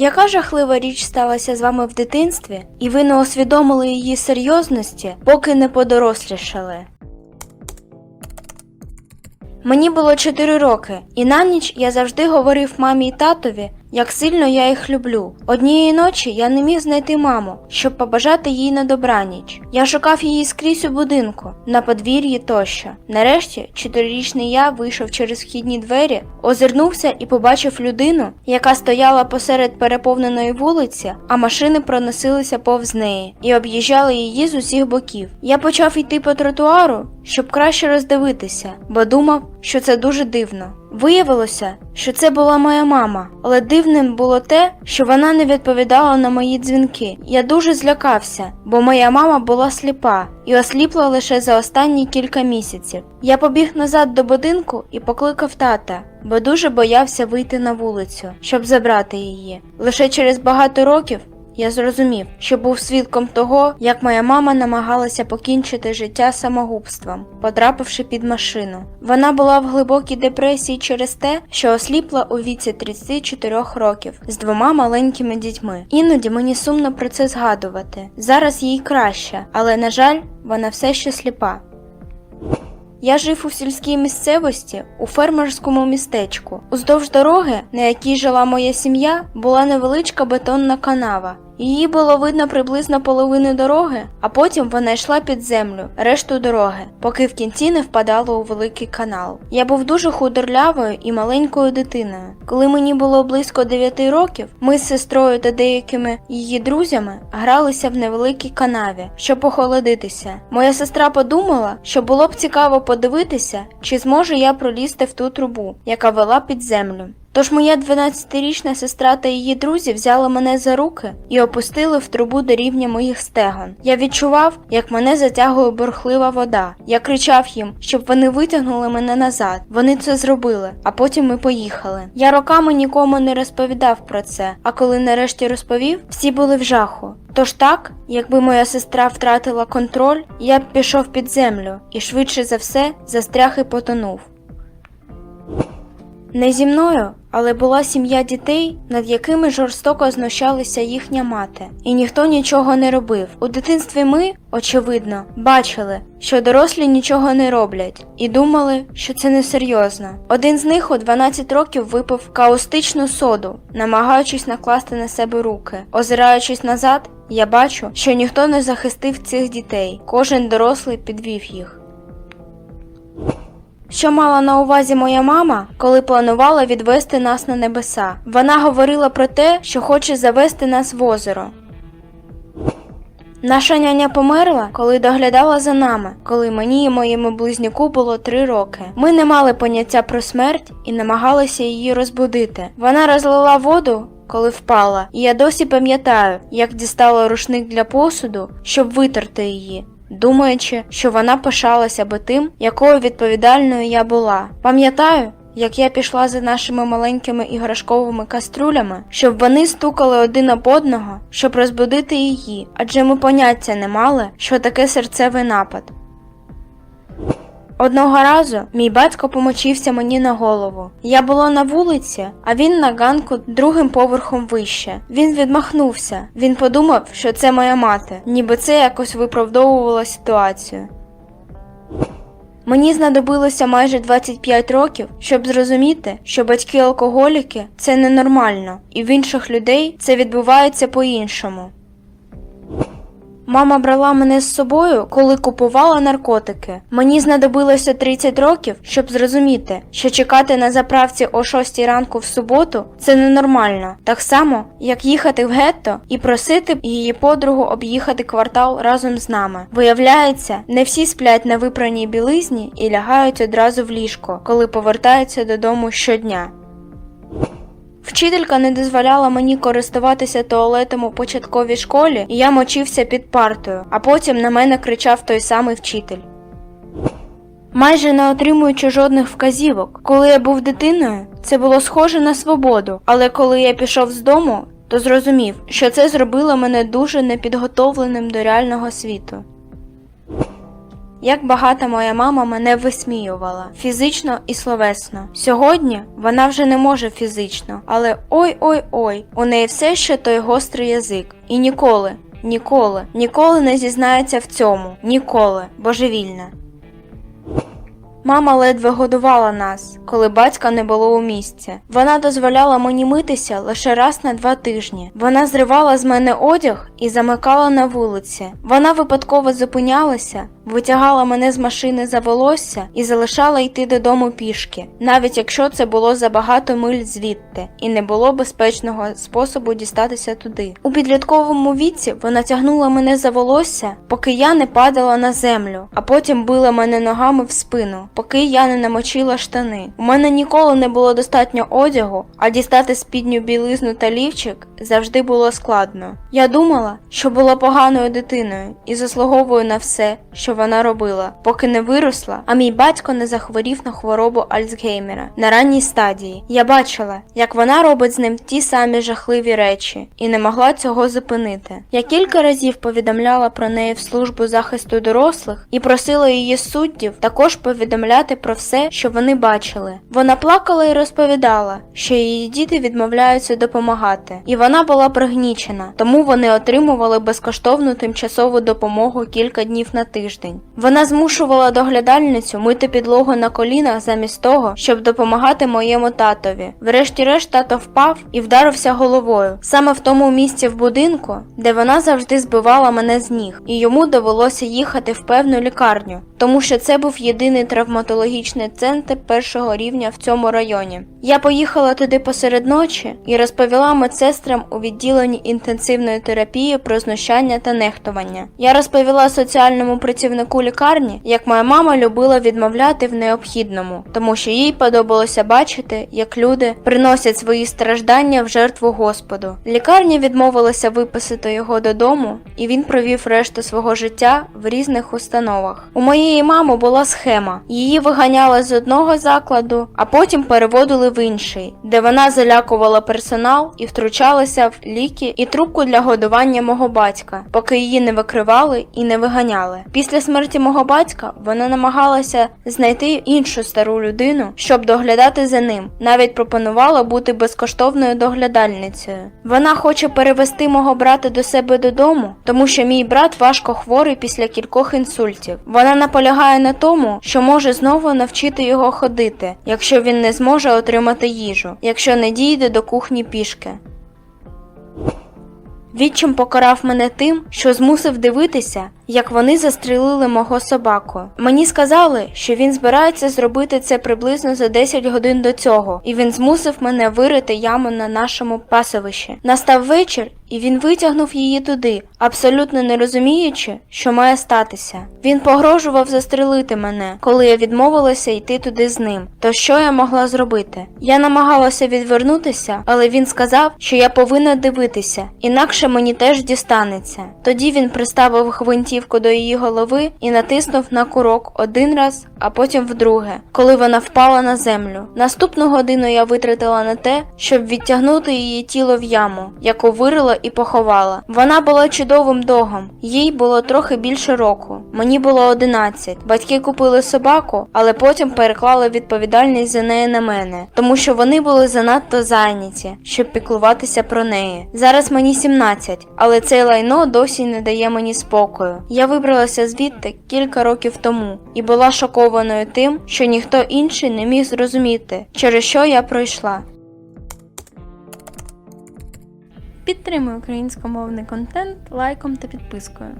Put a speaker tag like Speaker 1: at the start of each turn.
Speaker 1: Яка жахлива річ сталася з вами в дитинстві, і ви не усвідомили її серйозності, поки не подорослішали? Мені було 4 роки, і на ніч я завжди говорив мамі і татові, як сильно я їх люблю. Однієї ночі я не міг знайти маму, щоб побажати їй на добраніч. Я шукав її скрізь у будинку, на подвір'ї тощо. Нарешті, чотирирічний я вийшов через вхідні двері, озирнувся і побачив людину, яка стояла посеред переповненої вулиці, а машини проносилися повз неї і об'їжджали її з усіх боків. Я почав йти по тротуару, щоб краще роздивитися, бо думав, що це дуже дивно. Виявилося, що це була моя мама, але дивним було те, що вона не відповідала на мої дзвінки. Я дуже злякався, бо моя мама була сліпа і осліпла лише за останні кілька місяців. Я побіг назад до будинку і покликав тата, бо дуже боявся вийти на вулицю, щоб забрати її. Лише через багато років я зрозумів, що був свідком того, як моя мама намагалася покінчити життя самогубством, потрапивши під машину. Вона була в глибокій депресії через те, що осліпла у віці 34 років з двома маленькими дітьми. Іноді мені сумно про це згадувати. Зараз їй краще, але на жаль, вона все ще сліпа. Я жив у сільській місцевості у фермерському містечку. Уздовж дороги, на якій жила моя сім'я, була невеличка бетонна канава. Її було видно приблизно половину дороги, а потім вона йшла під землю, решту дороги, поки в кінці не впадала у великий канал. Я був дуже худорлявою і маленькою дитиною. Коли мені було близько 9 років, ми з сестрою та деякими її друзями гралися в невеликій канаві, щоб охолодитися. Моя сестра подумала, що було б цікаво подивитися, чи зможу я пролізти в ту трубу, яка вела під землю. Тож моя 12-річна сестра та її друзі взяли мене за руки і опустили в трубу до рівня моїх стегон. Я відчував, як мене затягує бурхлива вода. Я кричав їм, щоб вони витягнули мене назад. Вони це зробили, а потім ми поїхали. Я роками нікому не розповідав про це, а коли нарешті розповів, всі були в жаху. Тож так, якби моя сестра втратила контроль, я б пішов під землю і швидше за все застряг і потонув. Не зі мною, але була сім'я дітей, над якими жорстоко знущалася їхня мати, і ніхто нічого не робив. У дитинстві ми, очевидно, бачили, що дорослі нічого не роблять, і думали, що це несерйозно. Один з них у 12 років випив каустичну соду, намагаючись накласти на себе руки. Озираючись назад, я бачу, що ніхто не захистив цих дітей, кожен дорослий підвів їх. Що мала на увазі моя мама, коли планувала відвести нас на небеса? Вона говорила про те, що хоче завести нас в озеро. Наша няня померла, коли доглядала за нами, коли мені і моєму близнюку було три роки. Ми не мали поняття про смерть і намагалися її розбудити. Вона розлила воду, коли впала, і я досі пам'ятаю, як дістала рушник для посуду, щоб витерти її думаючи, що вона пишалася би тим, якою відповідальною я була. Пам'ятаю, як я пішла за нашими маленькими іграшковими каструлями, щоб вони стукали один об одного, щоб розбудити її, адже ми поняття не мали, що таке серцевий напад. Одного разу мій батько помочився мені на голову. Я була на вулиці, а він на ганку другим поверхом вище. Він відмахнувся. Він подумав, що це моя мати, ніби це якось виправдовувало ситуацію. Мені знадобилося майже 25 років, щоб зрозуміти, що батьки алкоголіки це ненормально, і в інших людей це відбувається по-іншому. Мама брала мене з собою, коли купувала наркотики. Мені знадобилося 30 років, щоб зрозуміти, що чекати на заправці о 6 ранку в суботу це ненормально, так само, як їхати в гетто і просити її подругу об'їхати квартал разом з нами. Виявляється, не всі сплять на випраній білизні і лягають одразу в ліжко, коли повертаються додому щодня. Вчителька не дозволяла мені користуватися туалетом у початковій школі, і я мочився під партою, а потім на мене кричав той самий вчитель. Майже не отримуючи жодних вказівок, коли я був дитиною, це було схоже на свободу, але коли я пішов з дому, то зрозумів, що це зробило мене дуже непідготовленим до реального світу. Як багато моя мама мене висміювала фізично і словесно. Сьогодні вона вже не може фізично, але ой-ой-ой, у неї все ще той гострий язик. І ніколи, ніколи, ніколи не зізнається в цьому. Ніколи. Божевільна. Мама ледве годувала нас, коли батька не було у місці. Вона дозволяла мені митися лише раз на два тижні. Вона зривала з мене одяг і замикала на вулиці. Вона випадково зупинялася, витягала мене з машини за волосся і залишала йти додому пішки, навіть якщо це було за багато миль звідти, і не було безпечного способу дістатися туди. У підлітковому віці вона тягнула мене за волосся, поки я не падала на землю, а потім била мене ногами в спину, поки я не намочила штани. У мене ніколи не було достатньо одягу, а дістати спідню білизну та лівчик завжди було складно. Я думала, що була поганою дитиною і заслуговую на все, що вона робила, поки не виросла, а мій батько не захворів на хворобу Альцгеймера на ранній стадії. Я бачила, як вона робить з ним ті самі жахливі речі, і не могла цього зупинити. Я кілька разів повідомляла про неї в службу захисту дорослих і просила її суддів також повідомляти про все, що вони бачили. Вона плакала і розповідала, що її діти відмовляються допомагати, і вона була пригнічена, тому вони отримували безкоштовну тимчасову допомогу кілька днів на тиждень. Вона змушувала доглядальницю мити підлогу на колінах замість того, щоб допомагати моєму татові. Врешті-решт тато впав і вдарився головою, саме в тому місці в будинку, де вона завжди збивала мене з ніг, і йому довелося їхати в певну лікарню, тому що це був єдиний травматологічний центр першого рівня в цьому районі. Я поїхала туди посеред ночі і розповіла медсестрам у відділенні інтенсивної терапії про знущання та нехтування. Я розповіла соціальному працівнику лікарні, як моя мама любила відмовляти в необхідному, тому що їй подобалося бачити, як люди приносять свої страждання в жертву Господу. Лікарня відмовилася виписати його додому, і він провів решту свого життя в різних установах. У моєї мами була схема. Її виганяли з одного закладу, а потім переводили в інший, де вона залякувала персонал і втручалася в ліки і трубку для годування мого батька, поки її не викривали і не виганяли. Після смерті мого батька вона намагалася знайти іншу стару людину, щоб доглядати за ним. Навіть пропонувала бути безкоштовною доглядальницею. Вона хоче перевести мого брата до себе додому, тому що мій брат важко хворий після кількох інсультів. Вона наполягає на тому, що може знову навчити його ходити, якщо він не зможе отримати їжу, якщо не дійде до кухні пішки. Відчим покарав мене тим, що змусив дивитися, як вони застрелили мого собаку. Мені сказали, що він збирається зробити це приблизно за 10 годин до цього, і він змусив мене вирити яму на нашому пасовищі. Настав вечір, і він витягнув її туди, абсолютно не розуміючи, що має статися. Він погрожував застрелити мене, коли я відмовилася йти туди з ним. То що я могла зробити? Я намагалася відвернутися, але він сказав, що я повинна дивитися, інакше мені теж дістанеться. Тоді він приставив гвинтівку до її голови і натиснув на курок один раз, а потім вдруге, коли вона впала на землю. Наступну годину я витратила на те, щоб відтягнути її тіло в яму, яку вирила і поховала. Вона була чудовим догом, їй було трохи більше року. Мені було 11. Батьки купили собаку, але потім переклали відповідальність за неї на мене, тому що вони були занадто зайняті, щоб піклуватися про неї. Зараз мені 17, але це лайно досі не дає мені спокою. Я вибралася звідти кілька років тому і була шокованою тим, що ніхто інший не міг зрозуміти, через що я пройшла. Підтримуй українськомовний контент лайком та підпискою.